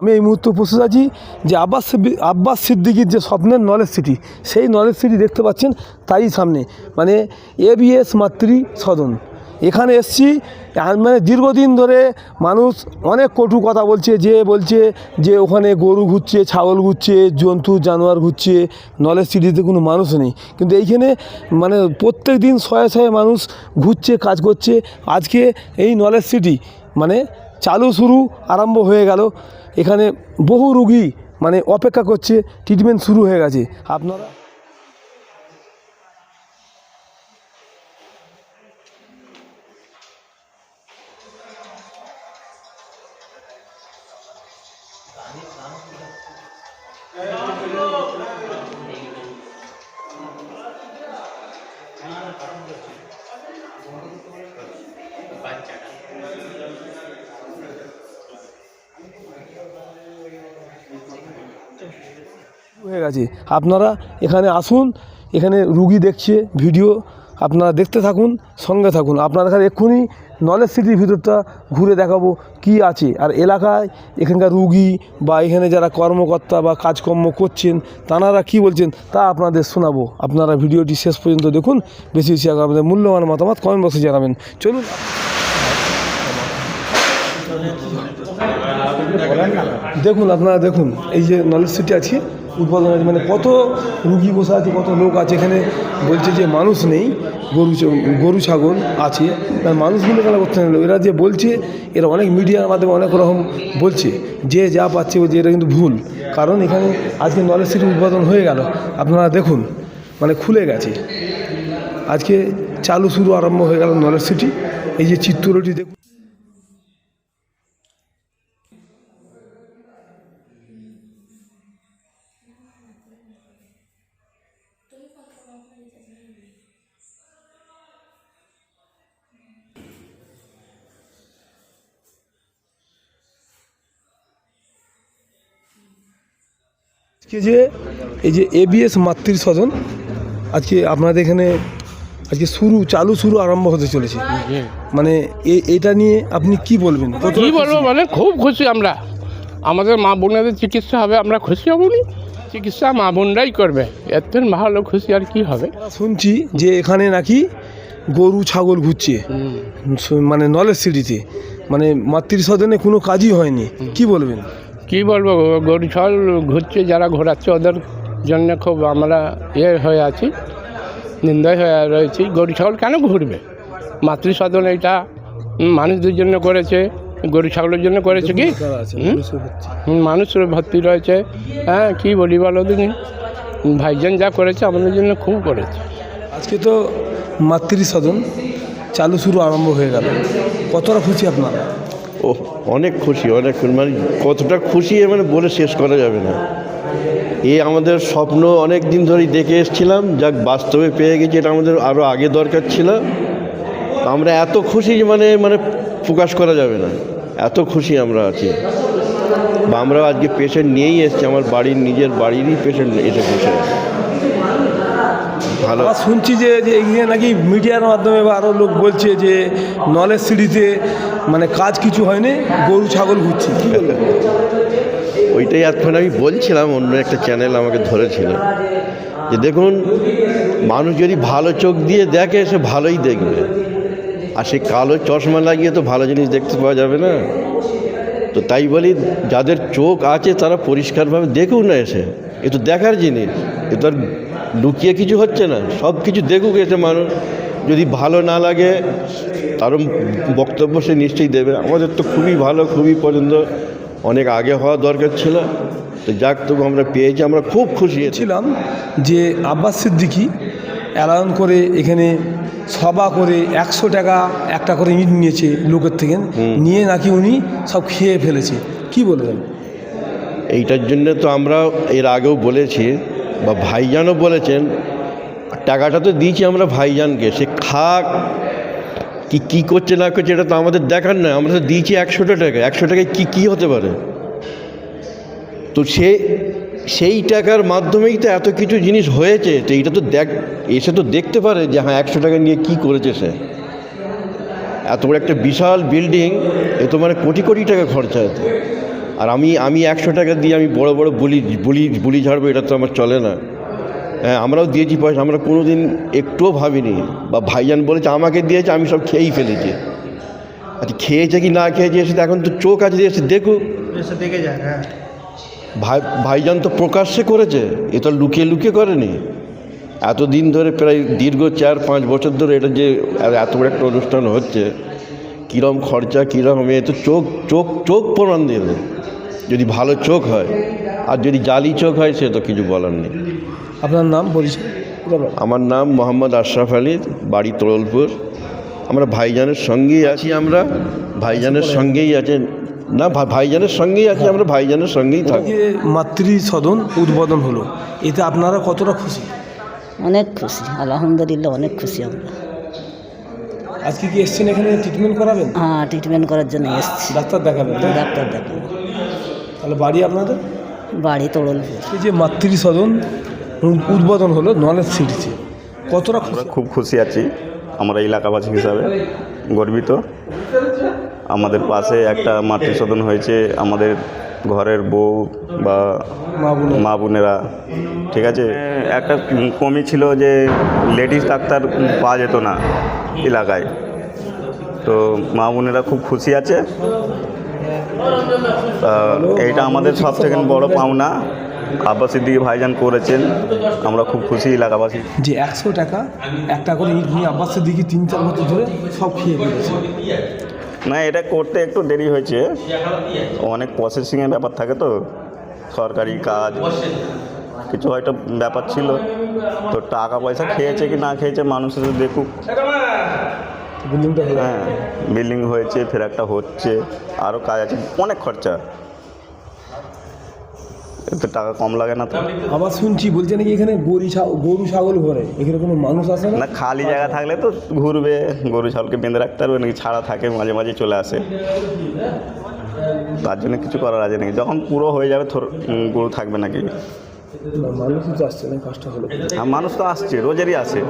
আমি এই মুহূর্তে উপস্থিত আছি যে আব্বাস আব্বাস সিদ্দিকির যে স্বপ্নের নলেজ সিটি, সেই নলেজ সিটি দেখতে পাচ্ছেন তারই সামনে মানে এবিএস মাতৃ সদন এখানে এসছি মানে দীর্ঘদিন ধরে মানুষ অনেক কটু কথা বলছে, যে বলছে যে ওখানে গরু ঘুরছে, ছাগল ঘুরছে, জন্তু, জানোয়ার ঘুরছে, নলেজ সিটিতে কোনো মানুষ নেই। কিন্তু এইখানে মানে প্রত্যেক দিন শয়ে শয়ে মানুষ ঘুরছে, কাজ করছে। আজকে এই নলেজ সিটি মানে চালু শুরু আরম্ভ হয়ে গেল। এখানে বহু রুগী মানে অপেক্ষা করছে ট্রিটমেন্ট শুরু হয়ে গেছে। আপনারা হয়ে গেছে। আপনারা এখানে আসুন, এখানে রুগী দেখছে, ভিডিও আপনারা দেখতে থাকুন, সঙ্গে থাকুন। আপনারা এখানে এক্ষুনি নলেজ সিটির ভিতরটা ঘুরে দেখাবো কি আছে। আর এলাকায় এখানকার রুগী বা এখানে যারা কর্মকর্তা বা কাজকর্ম করছেন তানারা কি বলছেন তা আপনাদের শোনাবো। আপনারা ভিডিওটি শেষ পর্যন্ত দেখুন। বেশি বেশি আপনাদের মূল্যবান মতামত কমেন্ট বক্সে জানাবেন। চলুন। দেখুন, আপনারা দেখুন, এই যে নলেজ সিটি আছে উদ্বোধন আছে মানে কত রুগী বসে আছে, কত লোক আছে। এখানে বলছে যে মানুষ নেই, গরু গরু, ছাগল আছে। আর মানুষগুলো কেন করতে নেই এরা যে বলছে, এরা অনেক মিডিয়ার মাধ্যমে অনেক রকম বলছে। যে যা পাচ্ছে বলছে, এটা কিন্তু ভুল। কারণ এখানে আজকে নলেজ সিটি উদ্বোধন হয়ে গেল। আপনারা দেখুন মানে খুলে গেছে। আজকে চালু, শুরু আরম্ভ হয়ে গেল নলেজ সিটি। এই যে চিত্রটি দেখুন। আজকে যে এই যে এবিএস মাতৃ সদন আজকে আপনাদের এখানে আজকে শুরু চালু শুরু আরম্ভ হতে চলেছে। মানে এটা নিয়ে আপনি কি বলবেন? কি বলব মানে খুব খুশি আমরা। আমাদের মা বোনেদের চিকিৎসা হবে আমরা খুশি হব চিকিৎসা মা বোনরাই করবে। থেকে ভালো খুশি আর কি হবে? শুনছি যে এখানে নাকি গরু ছাগল ঘুরছে। মানে নলেজ সিটিতে। মানে মাতৃ সদনে কোনো কাজই হয়নি। কি বলবেন? কি বলব গরু ছল ঘুরছে যারা ঘোরাচ্ছে ওদের জন্য খুব আমরা ইয়ে হয়ে আছি নিন্দয় হয়ে রয়েছি। গরু ছাগল কেন ঘুরবে? মাতৃসদন এটা মানুষদের জন্য করেছে গরু ছাগলের জন্য করেছে কি? মানুষ ভর্তি রয়েছে। হ্যাঁ কি বলি বলো দিন ভাইজান যা করেছে আমাদের জন্য খুব করেছে। আজকে তো মাতৃ সদন চালু শুরু আরম্ভ হয়ে গেল। কতটা খুশি আপনারা? ও অনেক খুশি, অনেক। মানে কতটা খুশি মানে বলে শেষ করা যাবে না। এ আমাদের স্বপ্ন অনেক দিন ধরেই দেখে এসেছিলাম, যাক বাস্তবে পেয়ে গেছি, এটা আমাদের আরও আগে দরকার ছিল। আমরা এত খুশি মানে মানে প্রকাশ করা যাবে না। এত খুশি আমরা আছি। বা আমরা আজকে পেশেন্ট নিয়েই এসেছি, আমার বাড়ির নিজের বাড়িরই পেশেন্ট এসে বসে ভালো। শুনছি যে এখানে নাকি মিডিয়ার মাধ্যমে বা আরও লোক বলছে যে, নলেজ সিটিতে মানে কাজ কিছু হয়নি, গরু, ছাগল ঘুরছে। ওইটাই এতক্ষণ আমি বলছিলাম, অন্য একটা চ্যানেল আমাকে ধরেছিল। যে দেখুন, মানুষ যদি ভালো চোখ দিয়ে দেখে, সে ভালোই দেখবে। আর সে কালো চশমা লাগিয়ে তো ভালো জিনিস দেখতে পাওয়া যাবে না। তো তাই বলি, যাদের চোখ আছে, তারা পরিষ্কারভাবে দেখুক না এসে। এ তো দেখার জিনিস। এ তো আর লুকিয়ে কিছু হচ্ছে না। সব কিছু দেখুক এসে মানুষ। যদি ভালো না লাগে তারও বক্তব্য সে নিশ্চয়ই দেবে। আমাদের তো খুবই ভালো খুবই পছন্দ। অনেক আগে হওয়া দরকার ছিল। তো যাক তবু আমরা পেয়েছি আমরা খুব খুশি ছিলাম যে আব্বাস সিদ্দিকি অ্যালাউন করে এখানে সভা করে একশো টাকা একটা করে ইট নিয়েছে লোকের থেকে। নিয়ে নাকি উনি সব খেয়ে ফেলেছে। কি বলবেন? এইটার জন্য তো আমরা এর আগেও বলেছি বা ভাইজানও বলেছেন টাকাটা তো দিয়েছি আমরা ভাইজানকে। সে খাক, কি, কী করছে না করছে এটা তো আমাদের দেখার নয়। আমরা তো দিয়েছি একশোটা টাকা। একশো টাকায় কী কী হতে পারে? তো সে, সেই টাকার মাধ্যমেই তো এত কিছু জিনিস হয়েছে। তো এইটা তো দেখ, এসে তো দেখতে পারে যে হ্যাঁ একশো টাকা নিয়ে কী করেছে সে। এত বড় একটা বিশাল বিল্ডিং, এ তো মানে কোটি কোটি টাকা খরচা হতো আর আমি আমি একশো টাকা দিয়ে আমি বড় বড় বলি বলি বলি ঝাড়বো, এটা তো আমার চলে না। আমরাও দিয়েছি পয়সা আমরা কোনো দিন একটুও ভাবিনি। বা ভাইজান বলেছে আমাকে দিয়েছে আমি সব খেয়েই ফেলেছি। আচ্ছা খেয়েছে কি না খেয়েছে এসে এখন তো চোখ আছে এসে দেখুক। এসে দেখে যায় হ্যাঁ। ভাই ভাইজান তো প্রকাশ্যে করেছে এ তো লুকিয়ে লুকিয়ে করেনি। এতদিন ধরে প্রায় দীর্ঘ চার পাঁচ বছর ধরে এটা যে এত বড় একটা অনুষ্ঠান হচ্ছে কীরকম খরচা কীরকম এ তো চোখ চোখ চোখ প্রমাণ দেবে যদি ভালো চোখ হয়। আর যদি জালি চোখ হয় সে তো কিছু বলার নেই। আপনার নাম পরিচয়? এটা বলো। আমার নাম মোহাম্মদ আশরাফ আলী বাড়ি তোরলপুর। আমরা ভাইজানের সঙ্গেই আছি আমরা। ভাইজানের সঙ্গেই আছেন। না ভাইজানের সঙ্গেই আছি আমরা ভাইজানের সঙ্গেই থাকি মাতৃ সদন উদ্বোধন হলো। এতে আপনারা কতটা খুশি? অনেক খুশি আলহামদুলিল্লাহ অনেক খুশি আমরা। আজকে কি এসছেন এখানে ট্রিটমেন্ট করাবেন? হ্যাঁ ট্রিটমেন্ট করার জন্য এসেছি। ডাক্তার দেখাবেন ডাক্তার দেখাবেন তাহলে বাড়ি আপনাদের? বাড়ি তোড়লপুর এই যে মাতৃ সদন উদ্বোধন হলো নলেজ সিটিতে কতটা খুব খুশি আছি আমরা এলাকাবাসী হিসাবে গর্বিত। আমাদের পাশে একটা মাতৃসদন হয়েছে আমাদের ঘরের বউ বা মা বোনেরা ঠিক আছে? একটা কমি ছিল যে লেডিস ডাক্তার পাওয়া যেত না এলাকায়। তো মা বোনেরা খুব খুশি আছে। এইটা আমাদের সব থেকে বড় পাওনা। আব্বাস সিদ্দিকি ভাইজান করেছেন। আমরা খুব খুশি এলাকাবাসী। যে একশো টাকা একটা করে ইট নিয়ে আব্বাসের দিকে তিন চার বছর ধরে সব খেয়ে ফেলেছে। না এটা করতে একটু দেরি হয়েছে। অনেক প্রসেসিংয়ের ব্যাপার থাকে তো। সরকারি কাজ কিছু হয়তো ব্যাপার ছিল। তো টাকা পয়সা খেয়েছে কি না খেয়েছে মানুষ এসে দেখুক। বিল্ডিংটা হ্যাঁ বিল্ডিং হয়েছে ফের একটা হচ্ছে আরও কাজ আছে অনেক খরচা। এতে টাকা কম লাগে না তো। আবার শুনছি বলছে নাকি এখানে গরু গরু ছাগল ঘরে এখানে কোনো মানুষ আসে না? খালি জায়গা থাকলে তো ঘুরবে গরু ছাগলকে বেঁধে রাখতে পারবে নাকি ছাড়া থাকে মাঝে মাঝে চলে আসে। তার জন্য কিছু করার আছে নাকি? যখন পুরো হয়ে যাবে গরু থাকবে নাকি? না, মানুষই তো আসছে না কাজটা হলো। আর মানুষ তো আসছে রোজেরই আসে।